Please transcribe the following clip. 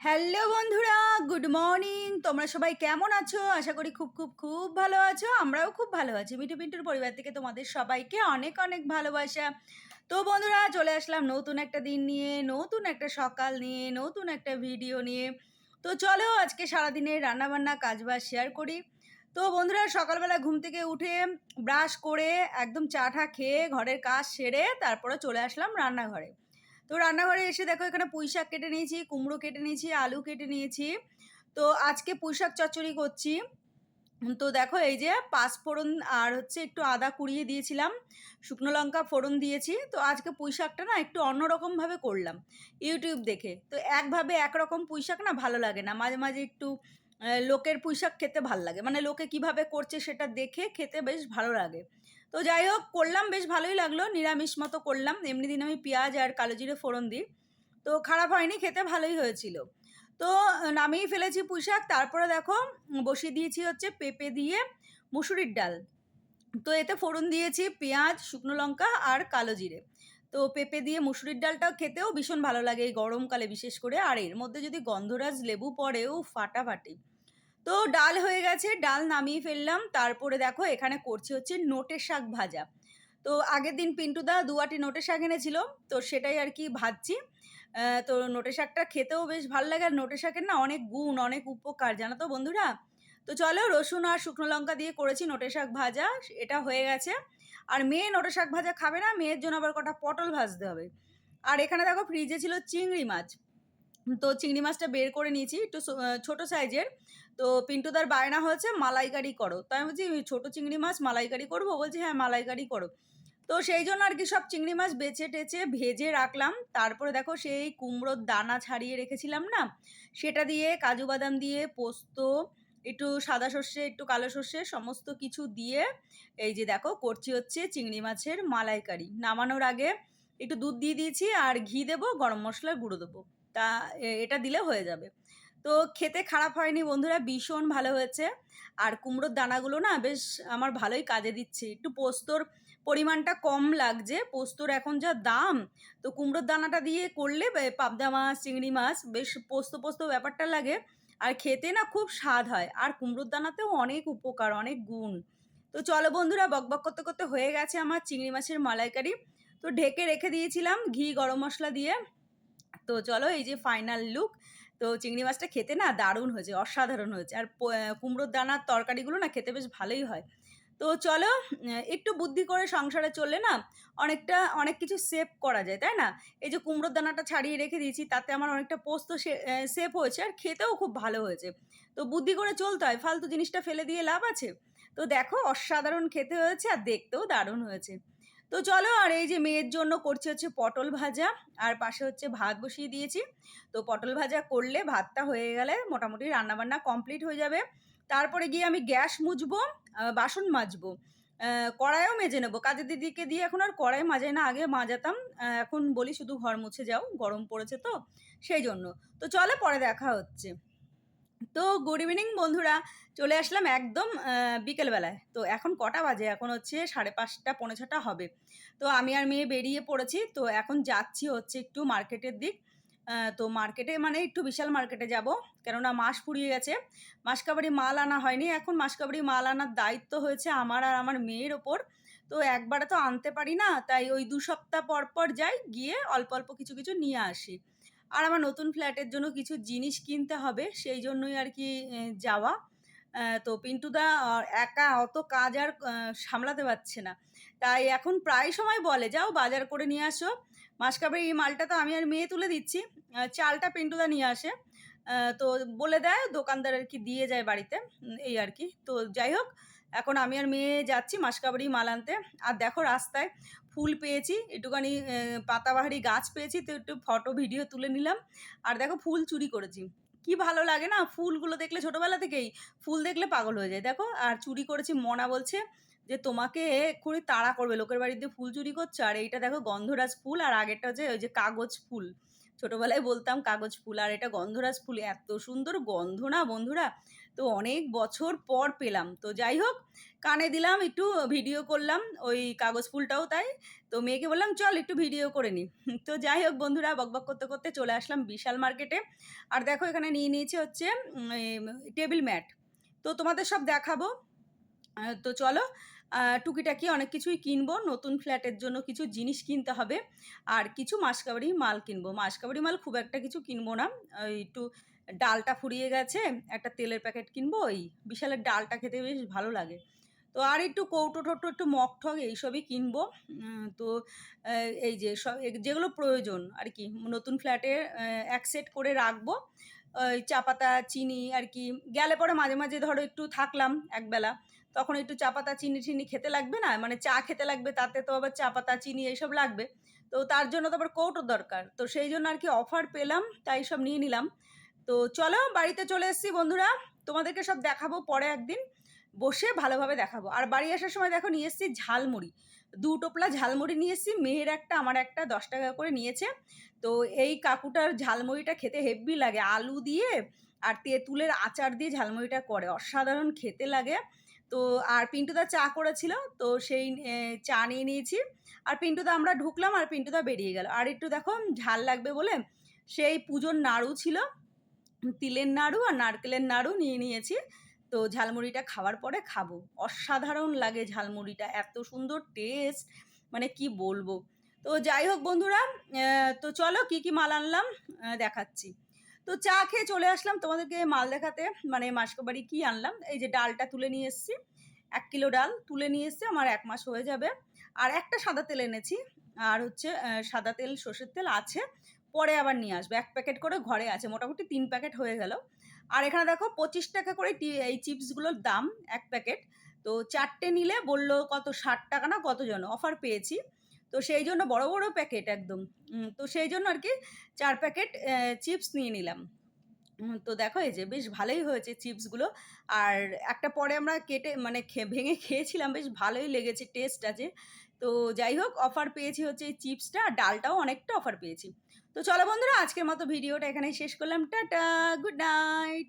Hello বন্ধুরা, good morning. তোমরা সবাই কেমন আছো? আশা করি খুব খুব খুব ভালো আছো। আমরাও খুব ভালো আছি। মিঠু পিন্টুর পরিবার থেকে তোমাদের সবাইকে অনেক অনেক ভালোবাসা। তো বন্ধুরা, চলে আসলাম নতুন একটা দিন নিয়ে, নতুন একটা সকাল নিয়ে, নতুন একটা ভিডিও নিয়ে। তো চলো আজকে সারাদিনের রান্নাবান্না, কাজবাজ শেয়ার করি। তো বন্ধুরা, সকালবেলা ঘুম থেকে উঠে ব্রাশ করে একদম চা টা খেয়ে ঘরের কাজ সেরে তারপরে চলে আসলাম রান্নাঘরে। তো রান্নাঘরে এসে দেখো এখানে পুঁই শাক কেটে নিয়েছি, কুমড়ো কেটে নিয়েছি, আলু কেটে নিয়েছি। তো আজকে পুঁই শাক চচ্চড়ি করছি। তো দেখো এই যে পাঁচ ফোড়ন আর হচ্ছে একটু আদা কুড়িয়ে দিয়েছিলাম, শুকনো লঙ্কা ফোড়ন দিয়েছি। তো আজকে পুঁই শাকটা না একটু অন্যরকমভাবে করলাম, ইউটিউব দেখে। তো একভাবে একরকম পুঁই শাক না ভালো লাগে না, মাঝে মাঝে একটু লোকের পুঁই শাক খেতে ভালো লাগে। মানে লোকে কীভাবে করছে সেটা দেখে খেতে বেশ ভালো লাগে। তো যাই হোক করলাম, বেশ ভালোই লাগল। নিরামিষ মতো করলাম। এমনি দিন আমি পেঁয়াজ আর কালো জিরে ফোড়ন দিই। তো খারাপ হয়নি, খেতে ভালোই হয়েছিল। তো নামিয়ে ফেলেছি পুঁই শাক। তারপরে দেখো, বসিয়ে দিয়েছি হচ্ছে পেঁপে দিয়ে মুসুরির ডাল। তো এতে ফোড়ন দিয়েছি পেঁয়াজ, শুকনো লঙ্কা আর কালো জিরে। তো পেঁপে দিয়ে মুসুরির ডালটাও খেতেও ভীষণ ভালো লাগে এই গরমকালে বিশেষ করে। আর এর মধ্যে যদি গন্ধরাজ লেবু পড়েও ফাটাফাটি। তো ডাল হয়ে গেছে, ডাল নামিয়ে ফেললাম। তারপরে দেখো এখানে করছি হচ্ছে নোটের শাক ভাজা। তো আগের দিন পিন্টুদা দুয়াটি নোটের শাক এনেছিল, তো সেটাই আর কি ভাজছি। তো নোটে শাকটা খেতেও বেশ ভালো লাগে, আর নোটে শাকের না অনেক গুণ, অনেক উপকার, জানো তো বন্ধুরা? তো চলো রসুন আর শুকনো লঙ্কা দিয়ে করেছি নোটে শাক ভাজা, এটা হয়ে গেছে। আর মেয়ে নোটের শাক ভাজা খাবে না, মেয়ের জন্য আবার কটা পটল ভাজতে হবে। আর এখানে দেখো ফ্রিজে ছিল চিংড়ি মাছ। তো চিংড়ি মাছটা বের করে নিয়েছি, একটু ছোটো সাইজের। তো পিন্টুদার বায়না হয়েছে, মালাইকারি করো। তো আমি বলছি ছোট চিংড়ি মাছ মালাইকারি করব? বলছি হ্যাঁ মালাইকারি করো। তো সেই জন্য আর কি সব চিংড়ি মাছ বেছে টেচে ভেজে রাখলাম। তারপরে দেখো সেই কুমড়োর দানা ছাড়িয়ে রেখেছিলাম না? সেটা দিয়ে কাজু বাদাম দিয়ে পোস্ত, একটু সাদা সর্ষে, একটু কালো সর্ষে সমস্ত কিছু দিয়ে এই যে দেখো করছি হচ্ছে চিংড়ি মাছের মালাইকারি। নামানোর আগে একটু দুধ দিয়ে দিয়েছি আর ঘি দেবো, গরম মশলার গুঁড়ো দেবো। তা এটা দিলে হয়ে যাবে। তো খেতে খারাপ হয়নি, বন্ধুরা ভীষণ ভালো হয়েছে। আর কুমড়োর দানাগুলো না বেশ আমার ভালোই কাজে দিচ্ছে। একটু পোস্তর পরিমাণটা কম লাগছে, পোস্তর এখন যা দাম, তো কুমড়োর দানাটা দিয়ে করলে পাবদা মাছ, চিংড়ি মাছ বেশ পোস্ত পোস্ত ব্যাপারটা লাগে। আর খেতে না খুব স্বাদ হয়, আর কুমড়োর দানাতেও অনেক উপকার, অনেক গুণ। তো চলো বন্ধুরা বকবক করতে করতে হয়ে গেছে আমার চিংড়ি মাছের মালাইকারি। তো ঢেকে রেখে দিয়েছিলাম ঘি, গরম মশলা দিয়ে। তো চলো এই যে ফাইনাল লুক তো চিংড়ি মাছটা খেতে না দারুণ হয়েছে, অসাধারণ হয়েছে। আর কুমড়োর দানার তরকারিগুলো না খেতে বেশ ভালোই হয়। তো চলো একটু বুদ্ধি করে সংসারে চললে না অনেকটা, অনেক কিছু সেভ করা যায়, তাই না? এই যে কুমড়োর দানাটা ছাড়িয়ে রেখে দিয়েছি, তাতে আমার অনেকটা পোস্ত সেভ হয়েছে আর খেতেও খুব ভালো হয়েছে। তো বুদ্ধি করে চলতে হয়, ফালতু জিনিসটা ফেলে দিয়ে লাভ আছে? তো দেখো, অসাধারণ খেতে হয়েছে আর দেখতেও দারুণ হয়েছে। তো চলো আর এই যে মেয়ের জন্য করছে হচ্ছে পটল ভাজা আর পাশে হচ্ছে ভাত বসিয়ে দিয়েছি। তো পটল ভাজা করলে ভাতটা হয়ে গেলে মোটামুটি রান্নাবান্না কমপ্লিট হয়ে যাবে। তারপরে গিয়ে আমি গ্যাস আহ, বাসন মাজবো। কড়াইও মেজে নেব। কাজের দিদিকে দিয়ে এখন আর কড়াই মাজাই না আগে মাজাতাম। এখন বলি শুধু ঘর মুছে যাও গরম পড়েছে তো সেই জন্য। তো চলে পরে দেখা হচ্ছে। তো গুড ইভিনিং বন্ধুরা, চলে আসলাম একদম বিকেলবেলায়। তো এখন কটা বাজে? এখন হচ্ছে সাড়ে পাঁচটা, পৌনে ছটা হবে। তো আমি আর মেয়ে বেরিয়ে পড়েছি। তো এখন যাচ্ছি হচ্ছে একটু মার্কেটের দিক। তো মার্কেটে মানে একটু বিশাল মার্কেটে যাব। কেননা মাস ফুরিয়ে গেছে। মাসকাবারি মাল আনা হয়নি। এখন মাসকাবারি মাল আনার দায়িত্ব হয়েছে আমার আর আমার মেয়ের ওপর। তো একবারে তো আনতে পারি না। তাই ওই দু সপ্তাহ পর পর যাই, গিয়ে অল্প অল্প কিছু কিছু নিয়ে আসি। আর আমার নতুন ফ্ল্যাটের জন্য কিছু জিনিস কিনতে হবে, সেই জন্যই আর কি যাওয়া। তো পিন্টুদা একা অত কাজ আর সামলাতে পারছে না। তাই এখন প্রায় সময় বলে, যাও বাজার করে নিয়ে আসো। মাসকাবারি এই মালটা তো আমি আর মেয়ে তুলে দিচ্ছি। চালটা পিন্টুদা নিয়ে আসে। তো বলে দেয়, দোকানদার আর কি দিয়ে যায় বাড়িতে এই আর কি। তো যাই হোক, এখন আমি আর মেয়ে যাচ্ছি মাসকাবারি মাল আনতে। আর দেখো রাস্তায় ফুল পেয়েছি, একটুখানি পাতাবাহারি গাছ পেয়েছি, তো একটু ফটো ভিডিও তুলে নিলাম। আর দেখো ফুল চুরি করেছি। কি ভালো লাগে না? ফুলগুলো দেখলে ছোটোবেলা থেকেই ফুল দেখলে পাগল হয়ে যায়। দেখো, আর চুরি করেছি মনা বলছে যে, তোমাকে খুবই তাড়া করবে। লোকের বাড়িতে ফুল চুরি করছ? আর এইটা দেখো গন্ধরাজ ফুল, আর আগেরটা হচ্ছে ওই যে কাগজ ফুল। ছোটোবেলায় বলতাম কাগজ ফুল আর এটা গন্ধরাজ ফুল, এত সুন্দর গন্ধ না বন্ধুরা? তো অনেক বছর পর পেলাম। তো যাই হোক, কানে দিলাম, একটু ভিডিও করলাম, ওই কাগজ ফুলটাও তাই। তো মেয়েকে বললাম, চল একটু ভিডিও করে নি। তো যাই হোক বন্ধুরা বকবক করতে করতে চলে আসলাম বিশাল মার্কেটে। আর দেখো এখানে নিয়ে নিয়েছে হচ্ছে টেবিল ম্যাট। তো তোমাদের সব দেখাবো। তো চলো টুকিটাকি অনেক কিছুই কিনবো। নতুন ফ্ল্যাটের জন্য কিছু জিনিস কিনতে হবে। আর কিছু মাসকাবাড়ি মাল কিনবো। মাসকাবাড়ি মাল খুব একটা কিছু কিনবো না। একটু ডালটা ফুরিয়ে গেছে, একটা তেলের প্যাকেট কিনবো ওই বিশালের ডালটা খেতে বেশ ভালো লাগে। তো আর একটু কৌটো টোটো একটু মগ ঠগ এইসবই কিনবো। তো এই যে সব যেগুলো প্রয়োজন আর কি, নতুন ফ্ল্যাটে এক সেট করে রাখব। ওই চা পাতা, চিনি আর কি, গেলে পরে মাঝে মাঝে ধরো একটু থাকলাম একবেলা। তখন একটু চা পাতা, চিনি টিনি খেতে লাগবে না? মানে চা খেতে লাগবে, তাতে তো আবার চা পাতা, চিনি এইসব লাগবে। তো তার জন্য তো আবার কৌটো দরকার। তো সেই জন্য আর কি অফার পেলাম, তাই সব নিয়ে নিলাম। তো চলো, বাড়িতে চলে এসেছি বন্ধুরা। তোমাদেরকে সব দেখাবো পরে একদিন। বসে ভালোভাবে দেখাবো। আর বাড়ি আসার সময় দেখো, নিয়ে এসেছি ঝালমুড়ি। দু টোপলা ঝালমুড়ি নিয়ে এসেছি। মেয়ের একটা, আমার একটা, দশ টাকা করে নিয়েছে। তো এই কাকুটার ঝালমুড়িটা খেতে হেভি লাগে। আলু দিয়ে আর তেঁতুলের আচার দিয়ে ঝালমুড়িটা করে। অসাধারণ খেতে লাগে। তো আর পিন্টুদা চা করেছিল, তো সেই চা নিয়ে নিয়েছি। আর পিন্টুদা আমরা ঢুকলাম আর পিন্টুদা বেরিয়ে গেল। আর একটু দেখো, ঝাল লাগবে বলে সেই পুজোর নাড়ু ছিল। তিলের নাড়ু আর নারকেলের নাড়ু নিয়ে নিয়েছি। তো ঝালমুড়িটা খাওয়ার পরে খাব। অসাধারণ লাগে ঝালমুড়িটা, এত সুন্দর টেস্ট মানে কি বলব। তো যাই হোক বন্ধুরা তো চলো কি কি মাল আনলাম দেখাচ্ছি। তো চা খেয়ে চলে আসলাম তোমাদেরকে মাল দেখাতে। মানে মাসকবাড়ি কি আনলাম? এই যে ডালটা তুলে নিয়ে এসেছি। এক কিলো ডাল তুলে নিয়ে এসেছি, আমার এক মাস হয়ে যাবে। আর একটা সাদা তেল এনেছি। আর হচ্ছে সাদা তেল, সর্ষের তেল আছে। পরে আবার নিয়ে আসবে। এক প্যাকেট করে ঘরে আছে, মোটামুটি তিন প্যাকেট হয়ে গেল। আর এখানে দেখো, পঁচিশ টাকা করে এই চিপসগুলোর দাম এক প্যাকেট। তো চারটে নিলে বলল কত ষাট টাকা না কত জন অফার পেয়েছি। তো সেই জন্য বড় বড় প্যাকেট একদম। তো সেই জন্য আর কি চার প্যাকেট চিপস নিয়ে নিলাম। তো দেখো এই যে বেশ ভালোই হয়েছে চিপসগুলো আর একটা পরে আমরা কেটে মানে ভেঙে খেয়েছিলাম, বেশ ভালোই লেগেছে টেস্ট আছে। তো যাই হোক অফার পেয়েছি হচ্ছে এই চিপসটা আর ডালটাও অনেকটা অফার পেয়েছি। তো চলো বন্ধুরা, আজকের মতো ভিডিওটা এখানেই শেষ করলাম। Tata good night